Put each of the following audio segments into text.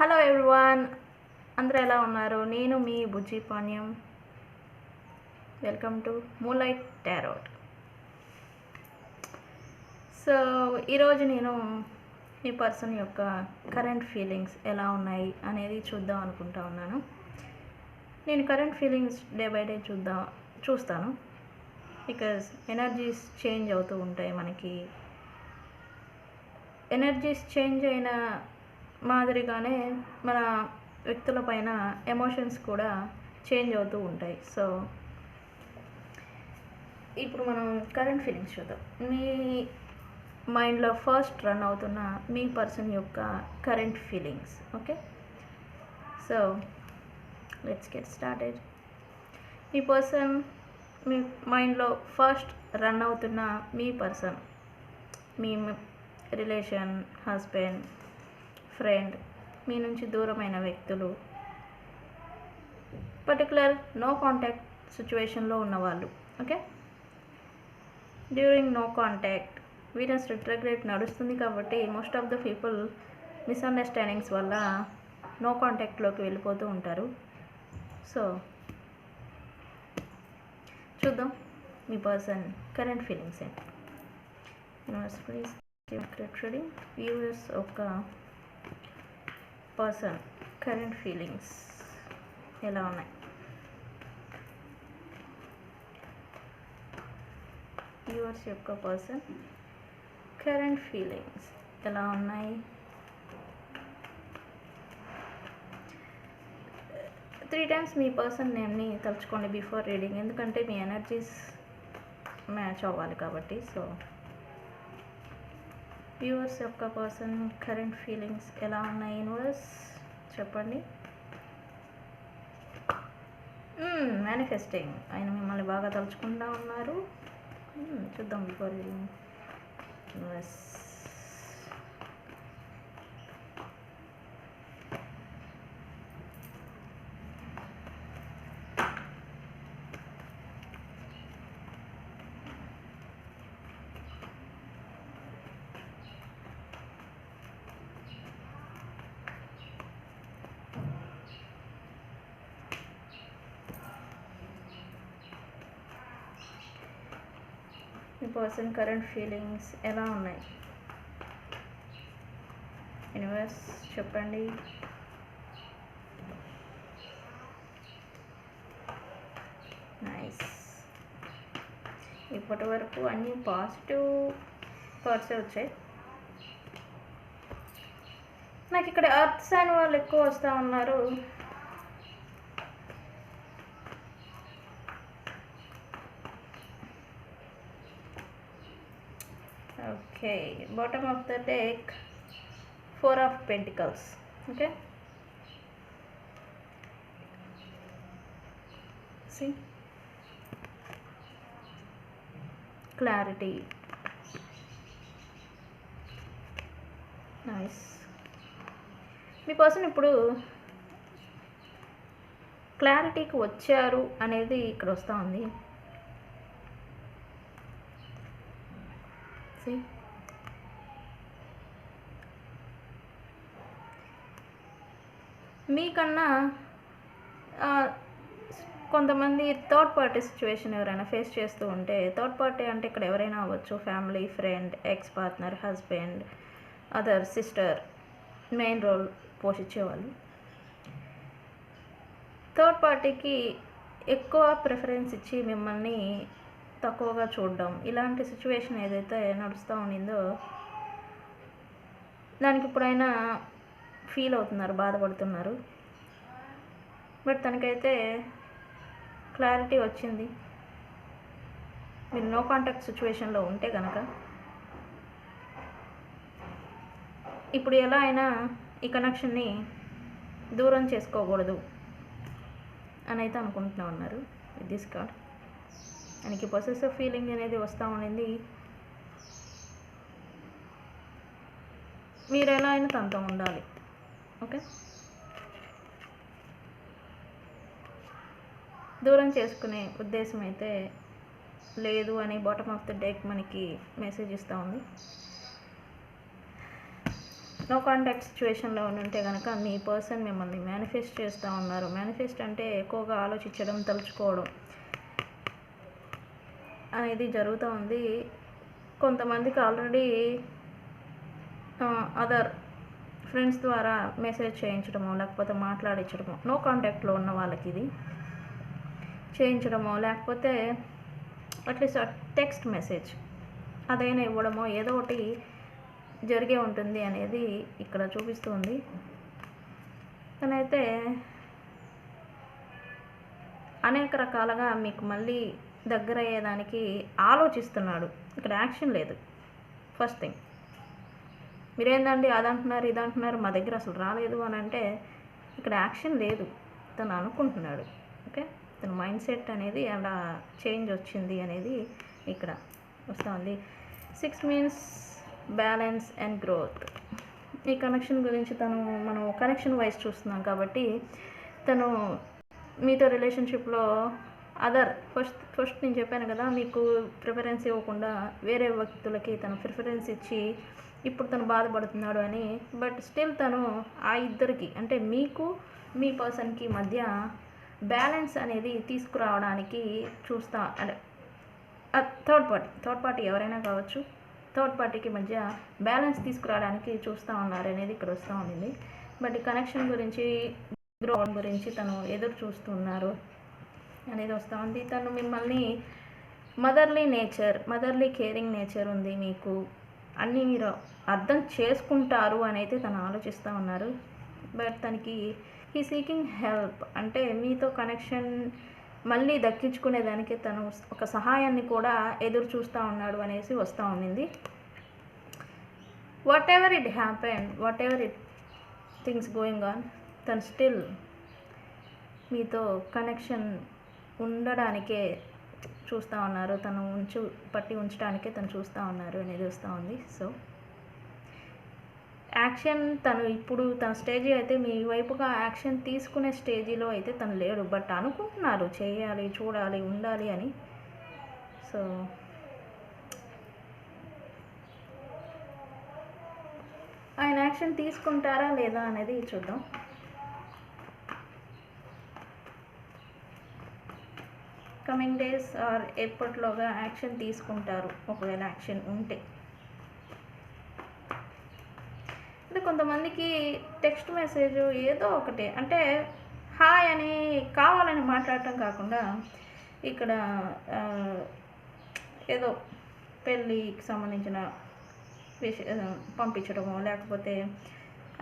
Hello everyone అందరూ ఎలా ఉన్నారు? నేను మీ Bujji Panyam. Welcome to moonlight tarot so ఈరోజు నేను ఈ పర్సన్ యొక్క కరెంట్ ఫీలింగ్స్ ఎలా ఉన్నాయి అనేది చూద్దాం అనుకుంటా ఉన్నాను. నేను current feelings day by day చూద్దాం చూస్తాను. బికాజ్ ఎనర్జీస్ చేంజ్ అవుతూ ఉంటాయి మనకి. ఎనర్జీస్ చేంజ్ అయిన మాదిరిగానే మన వ్యక్తుల పైన ఎమోషన్స్ కూడా చేంజ్ అవుతూ ఉంటాయి. సో ఇప్పుడు మనం కరెంట్ ఫీలింగ్స్ చూద్దాం. మీ మైండ్లో ఫస్ట్ రన్ అవుతున్న మీ పర్సన్ యొక్క current feelings okay so let's get started me person మీ మైండ్లో ఫస్ట్ రన్ అవుతున్న మీ పర్సన్ మీ రిలేషన్ హస్బెండ్ ఫ్రెండ్ మీ నుంచి దూరమైన వ్యక్తులు. పర్టికులర్ నో కాంటాక్ట్ సిచ్యువేషన్లో ఉన్నవాళ్ళు okay during no contact Venus retrograde నడుస్తుంది కాబట్టి most of the people misunderstandings వల్ల నో కాంటాక్ట్లోకి వెళ్ళిపోతూ ఉంటారు. సో చూద్దాం మీ పర్సన్ కరెంట్ ఫీలింగ్స్ ఏంటి? యూనివర్స్ ప్లీజ్ రీడింగ్ వ్యూవర్స్ ఒక పర్సన్ కరెంట్ ఫీలింగ్స్ ఎలా ఉన్నాయి? వ్యూవర్స్ యొక్క పర్సన్ కరెంట్ ఫీలింగ్స్ ఎలా ఉన్నాయి? త్రీ టైమ్స్ మీ పర్సన్ నేమ్ని తలుచుకోండి బిఫోర్ రీడింగ్ ఎందుకంటే మీ ఎనర్జీస్ మ్యాచ్ అవ్వాలి కాబట్టి సో వ్యూవర్స్ యొక్క పర్సన్ కరెంట్ ఫీలింగ్స్ ఎలా ఉన్నాయి యూనివర్స్? చెప్పండి. మేనిఫెస్టింగ్ ఆయన మిమ్మల్ని బాగా తలుచుకుంటా ఉన్నారు. చూద్దాం before universe. Person current feelings ఎలా ఉన్నాయి? యూనివర్స్ చెప్పండి. నైస్ ఇప్పటి వరకు అన్నీ పాజిటివ్ థాట్సే వచ్చాయి. నాకు ఇక్కడ అర్త్ సైన్ వాళ్ళు ఎక్కువ వస్తూ ఉన్నారు. Okay bottom of the deck four of pentacles okay see clarity nice మీ పర్సన్ ఇప్పుడు క్లారిటీకి వచ్చారు అనేది ఇక్కడ వస్తూ ఉంది See? మీకన్నా కొంతమంది థర్డ్ పార్టీ సిచ్యువేషన్ ఎవరైనా ఫేస్ చేస్తూ ఉంటే థర్డ్ పార్టీ అంటే ఇక్కడ ఎవరైనా అవ్వచ్చు family friend ex partner husband other sister main role పోషించేవాళ్ళు third పార్టీకి ఎక్కువ ప్రిఫరెన్స్ ఇచ్చి మిమ్మల్ని తక్కువగా చూడడం. ఇలాంటి సిచ్యువేషన్ ఏదైతే నడుస్తూ ఉండిందో దానికి ఇప్పుడైనా ఫీల్ అవుతున్నారు బాధపడుతున్నారు. బట్ తనకైతే క్లారిటీ వచ్చింది. మీరు నో కాంటాక్ట్ సిచ్యువేషన్లో ఉంటే కనుక ఇప్పుడు ఎలా అయినా ఈ కనెక్షన్ని దూరం చేసుకోకూడదు. అని అయితే అనుకుంటున్నా ఉన్నారు. విత్ దిస్ కార్డ్ ఆయనకి పొసెసివ్ ఫీలింగ్ అనేది వస్తూ ఉండింది. మీరు ఎలా అయినా తనతో ఉండాలి. ఓకే? దూరం చేసుకునే ఉద్దేశం అయితే లేదు అని బాటమ్ ఆఫ్ ద డెక్ మనకి మెసేజ్ ఇస్తూ ఉంది. నో కాంటాక్ట్ సిచ్యువేషన్లో ఉంటే కనుక మీ పర్సన్ మిమ్మల్ని మేనిఫెస్ట్ చేస్తూ ఉన్నారు. మేనిఫెస్ట్ అంటే ఎక్కువగా ఆలోచించడం తలుచుకోవడం. అనేది జరుగుతూ ఉంది. కొంతమందికి ఆల్రెడీ అదర్ ఫ్రెండ్స్ ద్వారా మెసేజ్ చేయించడమో లేకపోతే మాట్లాడించడమో నో కాంటాక్ట్లో ఉన్న వాళ్ళకి ఇది చేయించడమో లేకపోతే అట్లీస్ట్ టెక్స్ట్ మెసేజ్ అదైనా ఇవ్వడమో ఏదో ఒకటి జరిగే ఉంటుంది అనేది ఇక్కడ చూపిస్తుంది తనైతే అనేక రకాలుగా మీకు మళ్ళీ దగ్గర అయ్యేదానికి ఆలోచిస్తున్నాడు. ఇక్కడ యాక్షన్ లేదు. First thing. మీరేందండి అది అంటున్నారు ఇది అంటున్నారు మా దగ్గర అసలు రాలేదు అని అంటే ఇక్కడ యాక్షన్ లేదు. తను అనుకుంటున్నాడు. ఓకే? తన మైండ్ సెట్ అనేది అలా చేంజ్ వచ్చింది అనేది ఇక్కడ వస్తుంది. Six means balance and growth. ఈ కనెక్షన్ గురించి తను మనం కనెక్షన్ వైజ్ చూస్తున్నాం కాబట్టి తను మీతో రిలేషన్షిప్లో అదర్ ఫస్ట్ ఫస్ట్ నేను చెప్పాను కదా మీకు ప్రిఫరెన్స్ ఇవ్వకుండా వేరే వ్యక్తులకి తను ప్రిఫరెన్స్ ఇచ్చి ఇప్పుడు తను బాధపడుతున్నాడు అని. బట్ స్టిల్ తను ఆ ఇద్దరికి అంటే మీకు మీ పర్సన్కి మధ్య బ్యాలెన్స్ అనేది తీసుకురావడానికి చూస్తా అంటే థర్డ్ పార్టీ థర్డ్ పార్టీ ఎవరైనా కావచ్చు థర్డ్ పార్టీకి మధ్య బ్యాలెన్స్ తీసుకురావడానికి చూస్తూ ఉన్నారు అనేది ఇక్కడ వస్తూ ఉంది. బట్ కనెక్షన్ గురించి గ్రోత్ గురించి తను ఎదురు చూస్తున్నారు. అనేది వస్తూ ఉంది తను మిమ్మల్ని motherly nature motherly caring nature ఉంది మీకు. అన్నీ మీరు అర్థం చేసుకుంటారు అని అయితే తను ఆలోచిస్తూ ఉన్నారు. బట్ తనకి ఈ సీకింగ్ హెల్ప్ అంటే మీతో కనెక్షన్ మళ్ళీ దక్కించుకునేదానికి తను ఒక సహాయాన్ని కూడా ఎదురు చూస్తూ ఉన్నాడు అనేసి వస్తూ ఉండింది whatever it happen whatever it things going on తను స్టిల్ మీతో కనెక్షన్ ఉండడానికే చూస్తూ ఉన్నారు. తను ఉంచు పట్టి ఉంచడానికే తను చూస్తూ ఉన్నారు అనేది వస్తూ ఉంది. సో యాక్షన్ తను ఇప్పుడు తన స్టేజ్ అయితే మీ వైపుగా యాక్షన్ తీసుకునే స్టేజీలో అయితే తను లేడు. బట్ అనుకుంటున్నారు చేయాలి చూడాలి ఉండాలి అని. సో ఆయన యాక్షన్ తీసుకుంటారా లేదా అనేది చూద్దాం. కమింగ్ డేస్ ఆర్ ఎప్పటిలోగా యాక్షన్ తీసుకుంటారు? ఒకవేళ యాక్షన్ ఉంటే. అంటే కొంతమందికి టెక్స్ట్ మెసేజ్ ఏదో ఒకటి అంటే హాయ్ అని కావాలని మాట్లాడటం కాకుండా ఇక్కడ ఏదో పెళ్ళికి సంబంధించిన విష పంపించడమో లేకపోతే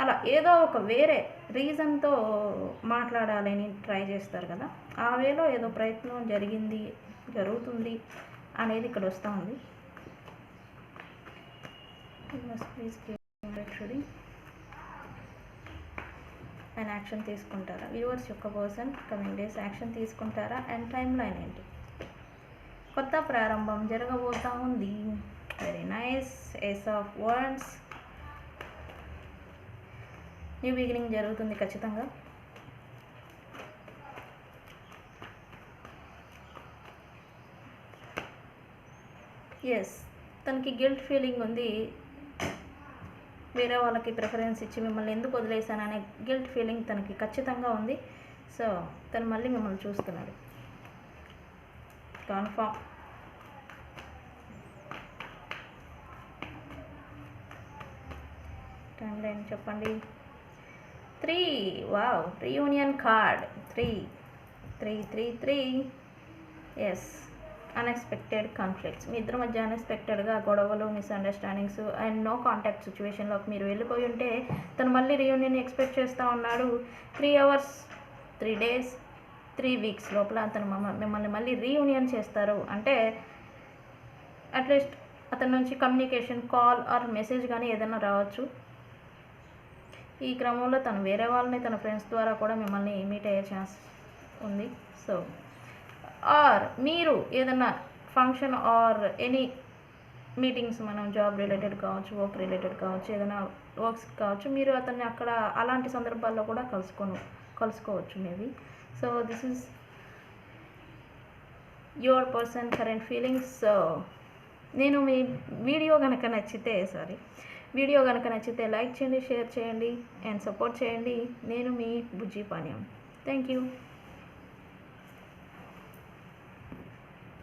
అలా ఏదో ఒక వేరే రీజన్తో మాట్లాడాలని ట్రై చేస్తారు కదా. ఆ వేలో ఏదో ప్రయత్నం జరిగింది జరుగుతుంది అనేది ఇక్కడ వస్తూ ఉంది. ప్లీజ్ అండ్ యాక్షన్ తీసుకుంటారా? వ్యూవర్స్ యొక్క పర్సన్ కమింగ్ డేస్ యాక్షన్ తీసుకుంటారా? అండ్ టైం లైన్ ఏంటి? కొత్త ప్రారంభం జరగబోతా ఉంది. Very nice ace of words new beginning జరుగుతుంది ఖచ్చితంగా. ఎస్ తనకి గిల్ట్ ఫీలింగ్ ఉంది. వేరే వాళ్ళకి ప్రిఫరెన్స్ ఇచ్చి మిమ్మల్ని ఎందుకు వదిలేశాననే గిల్ట్ ఫీలింగ్ తనకి ఖచ్చితంగా ఉంది. సో తను మళ్ళీ మిమ్మల్ని చూస్తున్నాడు. కన్ఫామ్ టైం లైన్ చెప్పండి. Three wow reunion card three three three three yes unexpected conflicts మీ ఇద్దరి మధ్య అన్ఎక్స్పెక్టెడ్గా గొడవలు మిస్అండర్స్టాండింగ్స్ అండ్ నో కాంటాక్ట్ సిచ్యువేషన్లోకి మీరు వెళ్ళిపోయి ఉంటే తను మళ్ళీ రీయూనియన్ ఎక్స్పెక్ట్ చేస్తూ ఉన్నాడు. Three hours three days three weeks లోపల అతను మిమ్మల్ని మళ్ళీ రీయూనియన్ చేస్తారు. అంటే అట్లీస్ట్ అతని నుంచి కమ్యూనికేషన్ కాల్ ఆర్ మెసేజ్ కానీ ఏదైనా రావచ్చు. ఈ క్రమంలో తను వేరే వాళ్ళని తన ఫ్రెండ్స్ ద్వారా కూడా మిమ్మల్ని మీట్ అయ్యే ఛాన్స్ ఉంది. సో ఆర్ మీరు ఏదైనా ఫంక్షన్ ఆర్ ఎనీ మీటింగ్స్ మనం జాబ్ రిలేటెడ్ కావచ్చు వర్క్ రిలేటెడ్ కావచ్చు ఏదైనా వర్క్స్ కావచ్చు మీరు అతన్ని అక్కడ అలాంటి సందర్భాల్లో కూడా కలుసుకొని కలుసుకోవచ్చు maybe so this is your person current feelings నేను మీ వీడియో కనుక నచ్చితే సారీ వీడియో కనుక నచ్చితే లైక్ చేయండి షేర్ చేయండి అండ్ సపోర్ట్ చేయండి. నేను మీ బుజ్జి పానీయం థ్యాంక్ యూ